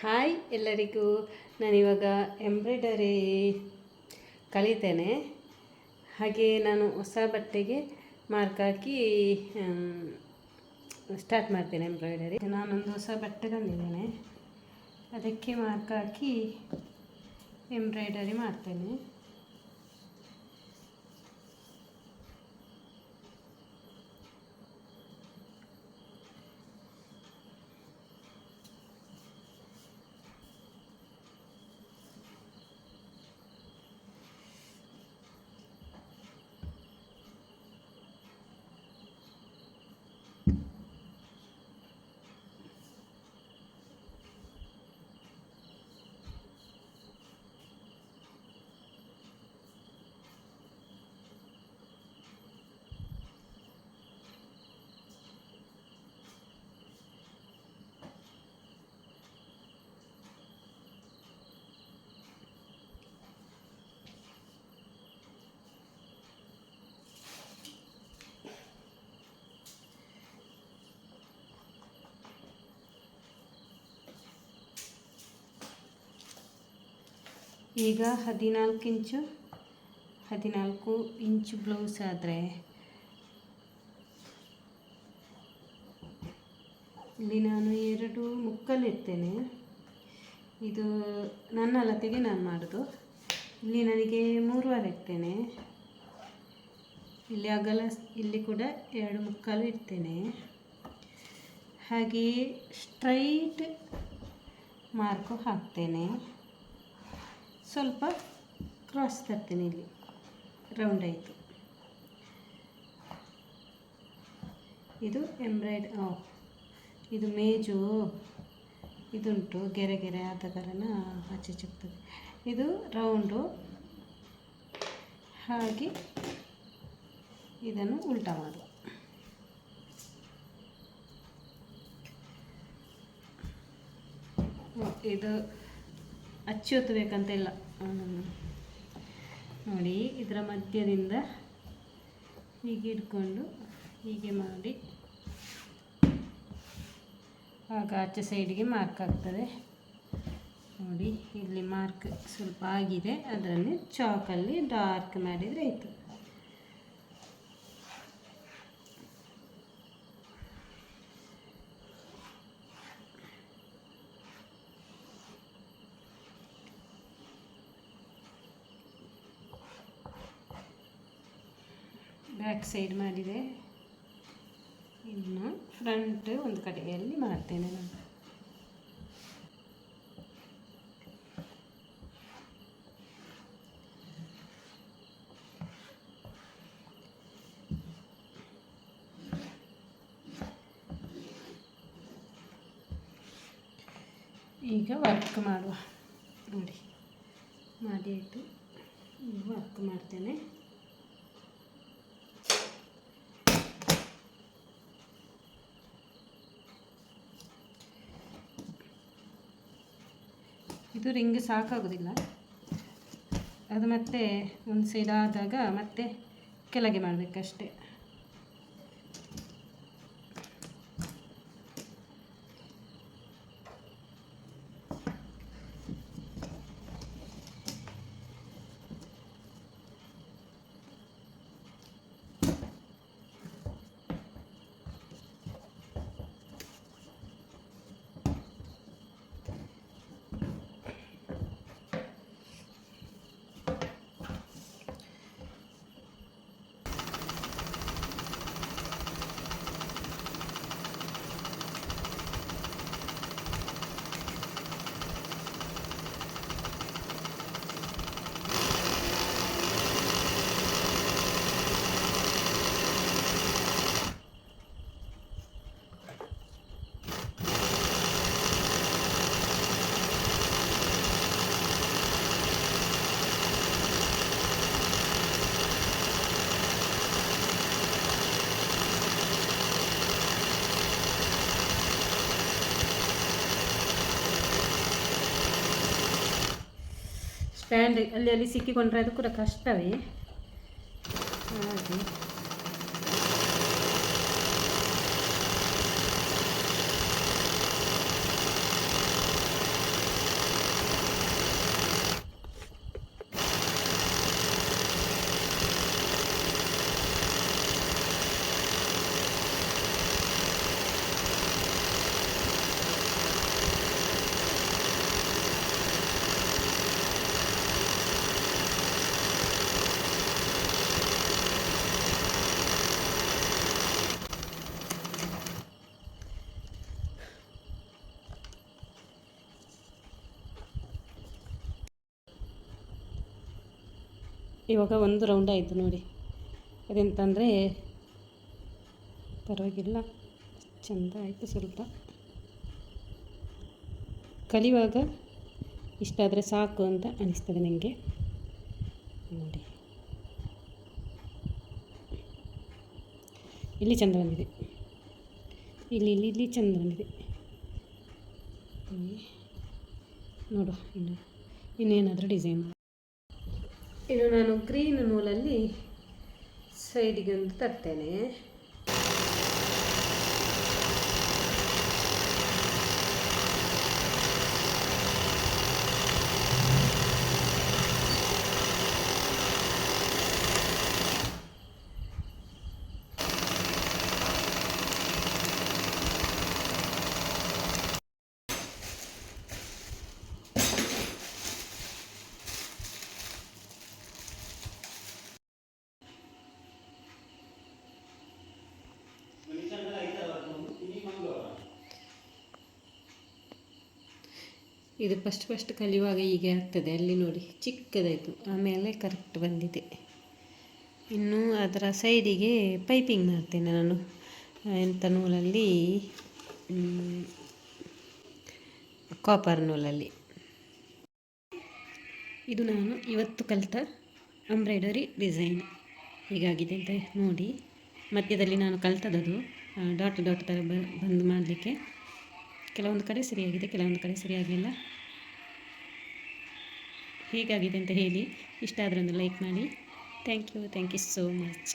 Hi ಎಲ್ಲರಿಗೂ. ನಾನಿವಾಗ embroidery ಕಲಿತೇನೆ. ಹಾಗೆ ನಾನು ಹೊಸ ಬಟ್ಟೆಗೆ ಮಾರ್ಕ್ ಹಾಕಿ ಸ್ಟಾರ್ಟ್ ಮಾಡ್ತೇನೆ ಎಂಬ್ರಾಯ್ಡರಿ. ನಾನೊಂದು ಹೊಸ ಬಟ್ಟೆ ತಂದಿದ್ದೇನೆ. ಅದಕ್ಕೆ ಮಾರ್ಕ್ ಹಾಕಿ ಎಂಬ್ರಾಯ್ಡರಿ ಮಾಡ್ತೇನೆ. ಈಗ ಹದಿನಾಲ್ಕು ಇಂಚು ಹದಿನಾಲ್ಕು ಇಂಚು ಬ್ಲೌಸ್ ಆದರೆ ಇಲ್ಲಿ ನಾನು ಎರಡು ಮುಕ್ಕಲಿರ್ತೇನೆ ಇದು ನನ್ನ ಅಳತೆಗೆ ನಾನು ಮಾಡೋದು. ಇಲ್ಲಿ ನನಗೆ ಮೂರುವರೆ ಇರ್ತೇನೆ ಇಲ್ಲಿ ಅಗಲ ಇಲ್ಲಿ ಕೂಡ ಎರಡು ಮುಕ್ಕಾಲು ಇಡ್ತೇನೆ. ಹಾಗೆಯೇ ಸ್ಟ್ರೈಟ್ ಮಾರ್ಕು ಹಾಕ್ತೇನೆ. ಸ್ವಲ್ಪ ಕ್ರಾಸ್ ತರ್ತೀನಿ ಇಲ್ಲಿ. ರೌಂಡ್ ಆಯಿತು. ಇದು ಎಂಬ್ರಾಯ್ಡ್ ಇದು ಮೇಜು. ಇದುಂಟು ಗೆರೆ ಗೆರೆ ಆದ ಕಾರಣ ಆಚೆ ಚಿಕ್ತದೆ. ಇದು ರೌಂಡು ಹಾಗೆ ಇದನ್ನು ಉಲ್ಟಾ ಮಾಡುವ. ಇದು ಅಚ್ಚಿ ಒತ್ತಬೇಕಂತ ಇಲ್ಲ. ನೋಡಿ, ಇದರ ಮಧ್ಯದಿಂದ ಹೀಗೆ ಇಟ್ಕೊಂಡು ಹೀಗೆ ಮಾಡಿ ಆಗ ಆಚೆ ಸೈಡಿಗೆ ಮಾರ್ಕ್ ಆಗ್ತದೆ. ನೋಡಿ, ಇಲ್ಲಿ ಮಾರ್ಕ್ ಸ್ವಲ್ಪ ಆಗಿದೆ. ಅದರಲ್ಲಿ ಚಾಕಲ್ಲಿ ಡಾರ್ಕ್ ಮಾಡಿದರೆ ಆಯಿತು. ಬ್ಯಾಕ್ ಸೈಡ್ ಮಾಡಿದೆ. ಇನ್ನು ಫ್ರಂಟ್ ಒಂದು ಕಡೆಯಲ್ಲಿ ಮಾಡ್ತೇನೆ ನಾನು. ಈಗ ವರ್ಕ್ ಮಾಡುವ. ನೋಡಿ, ಮಾಡಿ ಆಯಿತು. ವರ್ಕ್ ಮಾಡ್ತೇನೆ. ಇದು ರಿಂಗ್ ಸಾಕಾಗೋದಿಲ್ಲ. ಅದು ಮತ್ತೆ ಒಂದು ಸೈಡ್ ಆದಾಗ ಮತ್ತೆ ಕೆಳಗೆ ಮಾಡಬೇಕಷ್ಟೆ. ಸ್ಟ್ಯಾಂಡ್ ಅಲ್ಲಿ ಅಲ್ಲಿ ಸಿಕ್ಕಿಕೊಂಡ್ರೆ ಅದು ಕೂಡ ಕಷ್ಟವೇ? ಹಾಗೆ. ಇವಾಗ ಒಂದು ರೌಂಡ್ ಆಯಿತು ನೋಡಿ. ಅದೆಂತಂದರೆ ಪರವಾಗಿಲ್ಲ. ಚೆಂದ ಆಯಿತು ಸ್ವಲ್ಪ. ಕಲಿಯುವಾಗ ಇಷ್ಟಾದರೆ ಸಾಕು ಅಂತ ಅನಿಸ್ತದೆ ನನಗೆ ನೋಡಿ. ಇಲ್ಲಿ ಚೆಂದ ಬಂದಿದೆ. ಇಲ್ಲಿ ಇಲ್ಲಿ ಇಲ್ಲಿ ಚೆಂದ ಬಂದಿದೆ. ನೋಡುವ ನೋಡು ಇನ್ನು, ಇನ್ನೇನಾದರೂ ಡಿಸೈನ್ ಇನ್ನು ನಾನು ಗ್ರೀನ್ ನೂಲಲ್ಲಿ ಸೈಡಿಗೆ ಒಂದು ತರ್ತೇನೆ. ಇದು ಫಸ್ಟ್ ಫಸ್ಟ್ ಕಲಿಯುವಾಗ ಹೀಗೆ ಆಗ್ತದೆ. ಅಲ್ಲಿ ನೋಡಿ, ಚಿಕ್ಕದಾಯಿತು. ಆಮೇಲೆ ಕರೆಕ್ಟ್ ಬಂದಿದೆ. ಇನ್ನು ಅದರ ಸೈಡಿಗೆ ಪೈಪಿಂಗ್ ಮಾಡ್ತೇನೆ ನಾನು. ಎಂಥ ನೂಲಲ್ಲಿ? ಕಾಪರ್ ನೂಲಲ್ಲಿ. ಇದು ನಾನು ಇವತ್ತು ಕಲಿತ ಎಂಬ್ರಾಯ್ಡರಿ ಡಿಸೈನ್ ಹೀಗಾಗಿದೆ ಅಂತ ನೋಡಿ. ಮಧ್ಯದಲ್ಲಿ ನಾನು ಕಲ್ತದದು ಡಾಟ್ ಡಾಟ್ ಥರ ಬಂದು ಮಾಡಲಿಕ್ಕೆ. ಕೆಲವೊಂದು ಕಡೆ ಸರಿಯಾಗಿದೆ, ಕೆಲವೊಂದು ಕಡೆ ಸರಿಯಾಗಲಿಲ್ಲ. ಹೇಗಾಗಿದೆ ಅಂತ ಹೇಳಿ ಇಷ್ಟ ಆದರೆ ಲೈಕ್ ಮಾಡಿ. Thank you thank you so much